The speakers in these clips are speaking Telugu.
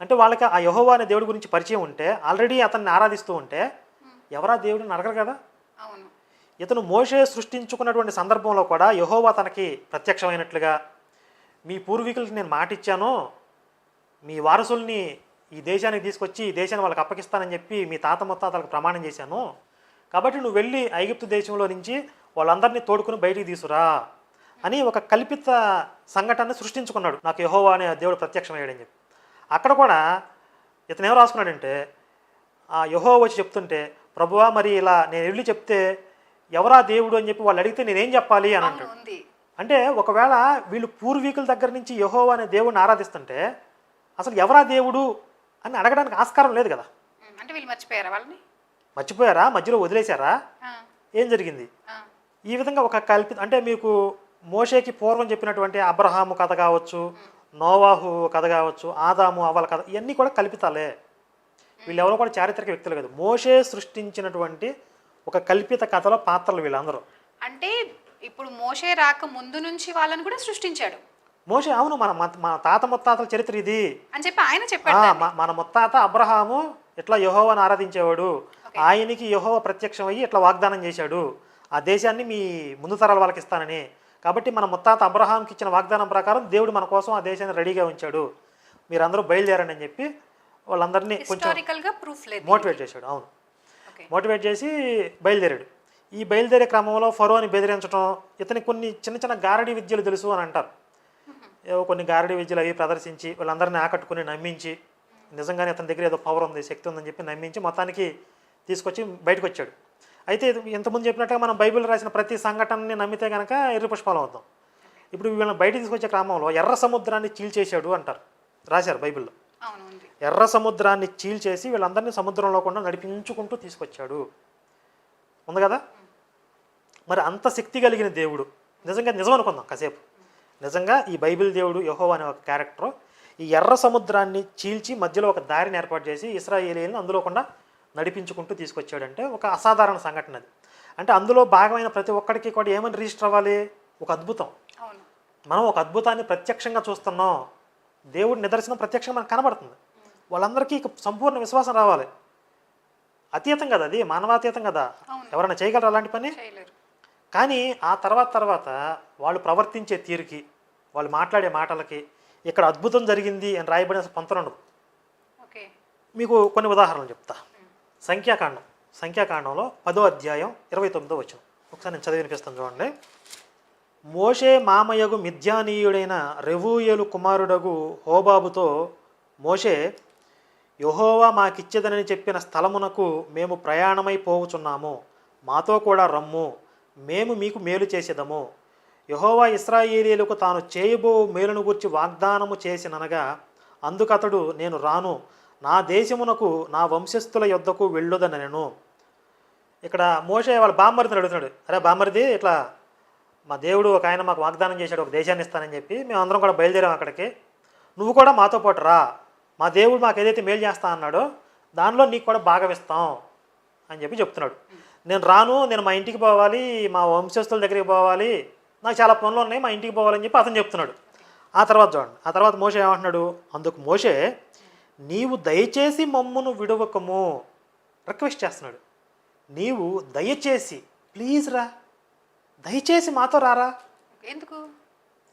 అంటే వాళ్ళకి ఆ యహోవా అనే దేవుడి గురించి పరిచయం ఉంటే ఆల్రెడీ అతన్ని ఆరాధిస్తూ ఉంటే ఎవరా దేవుడిని అడగరు కదా? ఇతను మోషే సృష్టించుకున్నటువంటి సందర్భంలో కూడా యహోవా తనకి ప్రత్యక్షమైనట్లుగా మీ పూర్వీకులకి నేను మాట ఇచ్చాను మీ వారసుల్ని ఈ దేశానికి తీసుకొచ్చి ఈ దేశాన్ని వాళ్ళకి అప్పగిస్తానని చెప్పి మీ తాత ముత్తాతలకు ప్రమాణం చేశాను. కాబట్టి నువ్వు వెళ్ళి ఐగుప్తు దేశంలో నుంచి వాళ్ళందరినీ తోడుకుని బయటికి తీసురా అని ఒక కల్పిత సంఘటన సృష్టించుకున్నాడు. నాకు యహోవా అనే దేవుడు ప్రత్యక్షమయ్యాడని చెప్పి. అక్కడ కూడా ఇతను ఏం రాసుకున్నాడంటే ఆ యహో వచ్చి చెప్తుంటే ప్రభువా మరి ఇలా నేను వెళ్ళి చెప్తే ఎవరా దేవుడు అని చెప్పి వాళ్ళు అడిగితే నేనేం చెప్పాలి? అని అంటాడు. అంటే ఒకవేళ వీళ్ళు పూర్వీకుల దగ్గర నుంచి యహోవా అనే దేవుడిని ఆరాధిస్తుంటే అసలు ఎవరా దేవుడు అని అడగడానికి ఆస్కారం లేదు కదా. అంటే వీళ్ళు మర్చిపోయారా వాళ్ళని? మర్చిపోయారా? మధ్యలో వదిలేశారా? ఏం జరిగింది? ఈ విధంగా ఒక కల్పిత అంటే మీకు మోషేకి పూర్వం చెప్పినటువంటి అబ్రహాము కథ కావచ్చు నోవాహు కథ కావచ్చు ఆదాము అవల కథ ఇవన్నీ కూడా కల్పితాలే. వీళ్ళెవరో కూడా చారిత్రక వ్యక్తులు కాదు. మోషే సృష్టించినటువంటి ఒక కల్పిత కథలో పాత్రలు వీళ్ళందరూ. అంటే ఇప్పుడు మోషే రాక ముందు నుంచి వాళ్ళని కూడా సృష్టించాడు. మోషే అవును మన మన- తాత ముత్తాతల చరిత్ర ఇది. అని చెప్పి ఆయన చెప్పాడు మన ముత్తాత అబ్రహాము ఇట్లా యహోవాని ఆరాధించేవాడు. ఆయనకి యహోవ ప్రత్యక్షం అయ్యి ఇట్లా వాగ్దానం చేశాడు. ఆ దేశాన్ని మీ ముందు తరాల వాళ్ళకి ఇస్తానని. కాబట్టి మన ముత్తాత అబ్రహాంకి ఇచ్చిన వాగ్దానం ప్రకారం దేవుడు మన కోసం ఆ దేశాన్ని రెడీగా ఉంచాడు. మీరందరూ బయలుదేరండి అని చెప్పి వాళ్ళందరినీ కొంచెం మోటివేట్ చేశాడు. అవును. మోటివేట్ చేసి బయలుదేరాడు. ఈ బయలుదేరే క్రమంలో ఫరోని బెదిరించడం ఇతనికి కొన్ని చిన్న చిన్న గారడీ విద్యలు తెలుసు అని అంటారు. ఏవో కొన్ని గారడీ విద్యలు అవి ప్రదర్శించి వీళ్ళందరినీ ఆకట్టుకుని నమ్మించి నిజంగానే అతని దగ్గర ఏదో పవర్ ఉంది శక్తి ఉందని చెప్పి నమ్మించి మొత్తానికి తీసుకొచ్చి బయటకు వచ్చాడు అయితే ఇంతకుముందు చెప్పినట్టుగా మనం బైబిల్ రాసిన ప్రతి సంఘటనని నమ్మితే కనుక ఎర్రి పుష్పాలం అవుతాం. ఇప్పుడు వీళ్ళని బయట తీసుకొచ్చే క్రమంలో ఎర్ర సముద్రాన్ని చీల్చేశాడు అంటారు. రాశారు బైబిల్లో. ఎర్ర సముద్రాన్ని చీల్చేసి వీళ్ళందరినీ సముద్రంలో కూడా నడిపించుకుంటూ తీసుకొచ్చాడు. ఉంది కదా? మరి అంత శక్తి కలిగిన దేవుడు నిజంగా నిజం అనుకుందాం కాసేపు. నిజంగా ఈ బైబిల్ దేవుడు యహో అనే ఒక క్యారెక్టర్ ఈ ఎర్ర సముద్రాన్ని చీల్చి మధ్యలో ఒక దారిని ఏర్పాటు చేసి ఇస్రాయేలీలను అందులో కూడా నడిపించుకుంటూ తీసుకొచ్చాడంటే ఒక అసాధారణ సంఘటన అది. అంటే అందులో భాగమైన ప్రతి ఒక్కడికి కూడా ఏమని రిజిస్టర్ అవ్వాలి? ఒక అద్భుతం. మనం ఒక అద్భుతాన్ని ప్రత్యక్షంగా చూస్తున్నాం. దేవుడి నిదర్శనం ప్రత్యక్షంగా మనకు కనబడుతుంది. వాళ్ళందరికీ సంపూర్ణ విశ్వాసం రావాలి. అతీతం కదా అది మానవాతీతం కదా. ఎవరైనా చేయగలరు అలాంటి పని? కానీ ఆ తర్వాత తర్వాత వాళ్ళు ప్రవర్తించే తీరుకి వాళ్ళు మాట్లాడే మాటలకి ఇక్కడ అద్భుతం జరిగింది అని రాయబడిన ఓకే. మీకు కొన్ని ఉదాహరణలు చెప్తా. సంఖ్యాకాండం సంఖ్యాకాండంలో పదో అధ్యాయం ఇరవై తొమ్మిదో వచ్చిన ఒకసారి నేను చదివి వినిపిస్తాను చూడండి. మోషే మామయ్యగు మిథ్యానీయుడైన రెవూయలు కుమారుడగు హోబాబుతో మోషే యహోవా మాకిచ్చేదనని చెప్పిన స్థలమునకు మేము ప్రయాణమై పోవుచున్నాము. మాతో కూడా రమ్ము. మేము మీకు మేలు చేసేదము. యహోవా ఇస్రాయేలీలకు తాను చేయబో మేలును గురించి వాగ్దానము చేసిననగా అందుకతడు నేను రాను. నా దేశమునకు నా వంశస్థుల యొద్దకు నేను. ఇక్కడ మోషే వాళ్ళ బామ్మరిదిని అడుగుతున్నాడు. అరే బామ్మరిది ఇట్లా మా దేవుడు ఒక ఆయన మాకు వాగ్దానం చేశాడు ఒక దేశాన్ని ఇస్తానని చెప్పి మేము అందరం కూడా బయలుదేరాం అక్కడికి. నువ్వు కూడా మాతో పాటు రా. మా దేవుడు మాకు ఏదైతే మేలు చేస్తా అన్నాడో దానిలో నీకు కూడా భాగవిస్తాం అని చెప్పి చెప్తున్నాడు. నేను రాను నేను మా ఇంటికి పోవాలి మా వంశస్థుల దగ్గరికి పోవాలి. నాకు చాలా పనులు ఉన్నాయి మా ఇంటికి పోవాలని చెప్పి అతను చెప్తున్నాడు. ఆ తర్వాత చూడండి. ఆ తర్వాత మోషే ఏమంటున్నాడు? అందుకు మోషే నీవు దయచేసి మమ్మును విడవకము రిక్వెస్ట్ చేస్తున్నాడు. నీవు దయచేసి ప్లీజ్ రా. దయచేసి మాతో రారా. ఎందుకు?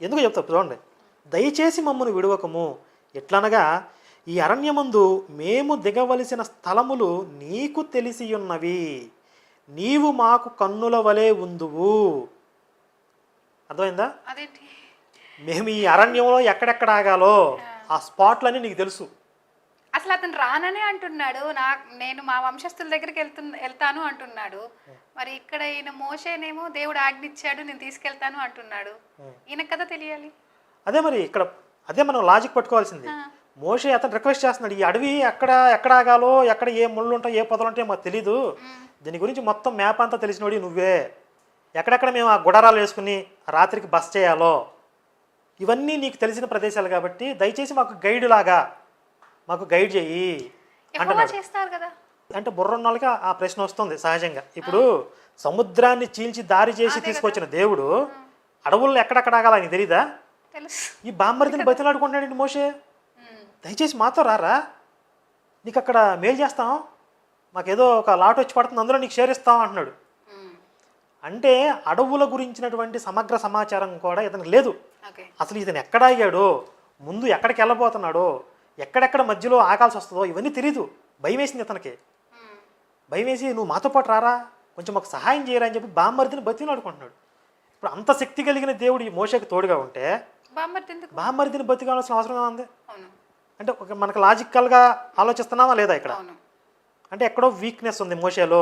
ఎందుకు చెప్తా చూడండి దయచేసి మమ్మను విడవకము. ఎట్లనగా ఈ అరణ్యమందు మేము దిగవలసిన స్థలములు నీకు తెలిసి ఉన్నవి నీవు మాకు కన్నుల వలె ఉందువు. అర్థమైందా? అదేంటి? మేము ఈ అరణ్యంలో ఎక్కడెక్కడ ఆగాలో ఆ స్పాట్లన్నీ నీకు తెలుసు. అసలు అతను రాననే అంటున్నాడు. నా నేను మా వంశస్థుల దగ్గరికి వెళ్తు వెళ్తాను అంటున్నాడు. మరి ఇక్కడ ఈయన మోసేనేమో దేవుడు ఆజ్ఞిచ్చాడు నేను తీసుకెళ్తాను అంటున్నాడు. ఈయన కదా తెలియాలి. అదే మరి ఇక్కడ అదే మనం లాజిక్ పట్టుకోవాల్సింది. మోషే అతను రిక్వెస్ట్ చేస్తున్నాడు ఈ అడవి ఎక్కడ ఎక్కడ ఆగాలో ఎక్కడ ఏ ముళ్ళు ఉంటాయో ఏ పొదలు ఉంటాయో మాకు తెలీదు. దీని గురించి మొత్తం మ్యాప్ అంతా తెలిసినోడి నువ్వే. ఎక్కడెక్కడ మేము ఆ గుడారాలు వేసుకుని రాత్రికి బస్ చేయాలో. ఇవన్నీ నీకు తెలిసిన ప్రదేశాలు కాబట్టి దయచేసి మాకు గైడ్ లాగా మాకు గైడ్ చెయ్యి అంటున్నాడు. చేస్తారు కదా. అంటే బుర్ర ఉన్న వాళ్ళకి ఆ ప్రశ్న వస్తుంది సహజంగా. ఇప్పుడు సముద్రాన్ని చీల్చి దారి చేసి తీసుకొచ్చిన దేవుడు అడవుల్లో ఎక్కడెక్కడ ఆగాలో ఆయనకి తెలీదా? ఈ బామ్మరిదిని బతిలాడుకుంటున్నాడు మోషే. దయచేసి మాతో రారా? నీకు అక్కడ మేలు చేస్తాం. మాకేదో ఒక లాట్ వచ్చి పడుతుంది అందులో నీకు షేర్ ఇస్తాం అంటున్నాడు. అంటే అడవుల గురించినటువంటి సమగ్ర సమాచారం కూడా ఇతనికి లేదు. అసలు ఇతను ఎక్కడ అయ్యాడో ముందు ఎక్కడికి వెళ్ళబోతున్నాడో ఎక్కడెక్కడ మధ్యలో ఆగాల్సి వస్తుందో ఇవన్నీ తెలియదు భయం వేసింది ఇతనికి ఉమ్. భయం వేసి నువ్వు మాతో పాటు రారా? కొంచెం మాకు సహాయం చేయరా అని చెప్పి బామ్మర్దిని బతిలాడుకుంటున్నాడు ఇప్పుడు అంత శక్తి కలిగిన దేవుడు ఈ మోషకి తోడుగా ఉంటే బామ్మర్దిని బతికాల్సిన అవసరం అవును. అంటే ఒక మనకు లాజికల్గా ఆలోచిస్తున్నామా లేదా ఇక్కడ? అంటే ఎక్కడో వీక్నెస్ ఉంది మోషేలో.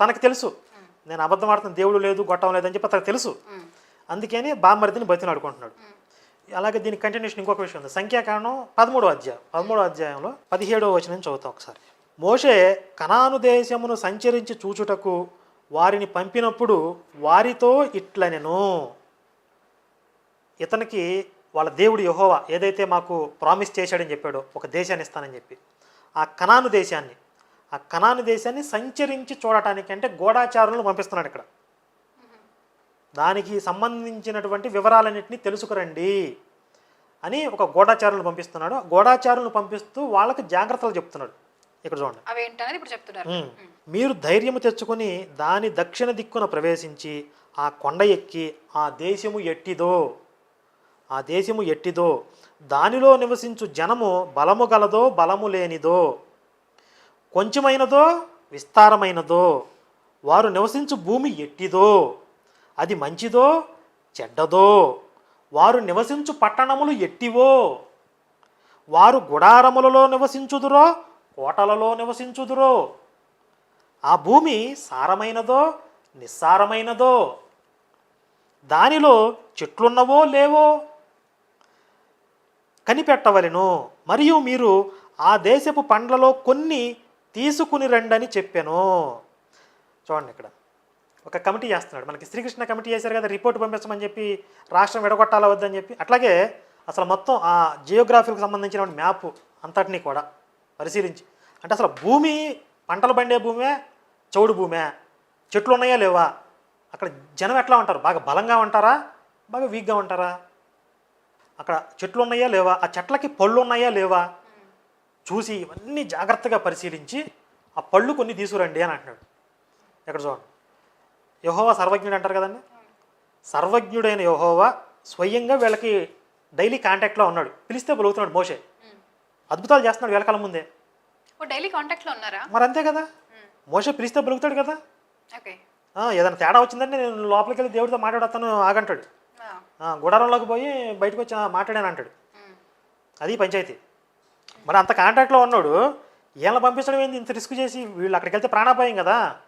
తనకు తెలుసు. నేను అబద్ధం ఆడుతున్న దేవుడు లేదు గొట్టం లేదని చెప్పి అతనికి తెలుసు. అందుకని బామ్మర్దిని బతిలాడుకుంటున్నాడు ఉమ్. అలాగే దీని కంటిన్యూషన్ ఇంకొక విషయం ఉంది. సంఖ్యాకాండం పదమూడో అధ్యాయం. పదమూడో అధ్యాయంలో పదిహేడవ వచనం చదువుతాం ఒకసారి. మోషే కనాను దేశమును సంచరించి చూచుటకు వారిని పంపినప్పుడు వారితో ఇట్లనెను. ఇతనికి వాళ్ళ దేవుడు యహోవా ఏదైతే మాకు ప్రామిస్ చేశాడని చెప్పాడో ఒక దేశాన్ని ఇస్తానని చెప్పి. ఆ కనాను దేశాన్ని ఆ కనాను దేశాన్ని సంచరించి చూడటానికి అంటే గోడాచారులను పంపిస్తున్నాడు ఇక్కడ. దానికి సంబంధించినటువంటి వివరాలన్నింటినీ తెలుసుకురండి అని ఒక గూఢాచారులను పంపిస్తున్నాడు. ఆ గూఢాచారులను పంపిస్తూ వాళ్ళకి జాగ్రత్తలు చెప్తున్నాడు. ఇక్కడ చూడండి. ఇప్పుడు చెప్తున్నారు. మీరు ధైర్యము తెచ్చుకొని దాని దక్షిణ దిక్కున ప్రవేశించి ఆ కొండ ఎక్కి ఆ దేశము ఎట్టిదో ఆ దేశము ఎట్టిదో దానిలో నివసించు జనము బలము గలదో బలము లేనిదో కొంచెమైనదో విస్తారమైనదో వారు నివసించు భూమి ఎట్టిదో అది మంచిదో చెడ్డదో? వారు నివసించు పట్టణములు ఎట్టివో? వారు గుడారములలో నివసించుదురో కోటలలో నివసించుదురో? ఆ భూమి సారమైనదో నిస్సారమైనదో? దానిలో చెట్లున్నవో లేవో? కనిపెట్టవలెను. మరియు మీరు ఆ దేశపు పండ్లలో కొన్ని తీసుకుని రండని చెప్పాను. చూడండి ఇక్కడ. ఒక కమిటీ చేస్తున్నాడు. మనకి శ్రీకృష్ణ కమిటీ చేశారు కదా రిపోర్ట్ పంపించమని చెప్పి రాష్ట్రం విడగొట్టాలా వద్దని చెప్పి. అట్లాగే అసలు మొత్తం ఆ జియోగ్రఫీకి సంబంధించిన మ్యాప్ అంతటినీ కూడా పరిశీలించి. అంటే అసలు భూమి పంటలు పండే భూమే చౌడు భూమే? చెట్లు ఉన్నాయా లేవా? అక్కడ జనం ఎట్లా ఉంటారు? బాగా బలంగా ఉంటారా? బాగా వీక్గా ఉంటారా? అక్కడ చెట్లు ఉన్నాయా లేవా? ఆ చెట్లకి పళ్ళు ఉన్నాయా లేవా? చూసి ఇవన్నీ జాగ్రత్తగా పరిశీలించి ఆ పళ్ళు కొన్ని తీసుకురండి అని అంటున్నాడు. ఎక్కడ చూడండి. యహోవా సర్వజ్ఞుడు అంటారు కదండి? సర్వజ్ఞుడైన యహోవా స్వయంగా వీళ్ళకి డైలీ కాంటాక్ట్లో ఉన్నాడు. పిలిస్తే పలుకుతున్నాడు మోషే. అద్భుతాలు చేస్తున్నాడు వీళ్ళ కాలం ముందే. డైలీ కాంటాక్ట్లో ఉన్నారా? మరి అంతే కదా. మోషే పిలిస్తే పలుకుతాడు కదా. ఏదైనా తేడా వచ్చిందంటే నేను లోపలికి వెళ్ళి దేవుడితో మాట్లాడతాను ఆగంటాడు. గుడారంలోకి పోయి బయటకు వచ్చి "ఆ, మాట్లాడాను అంటాడు. అది పంచాయతీ. మరి అంత కాంటాక్ట్లో ఉన్నాడు. వీళ్ళని పంపించడం ఏంది? ఇంత రిస్క్ చేసి వీళ్ళు అక్కడికి వెళ్తే ప్రాణాపాయం కదా.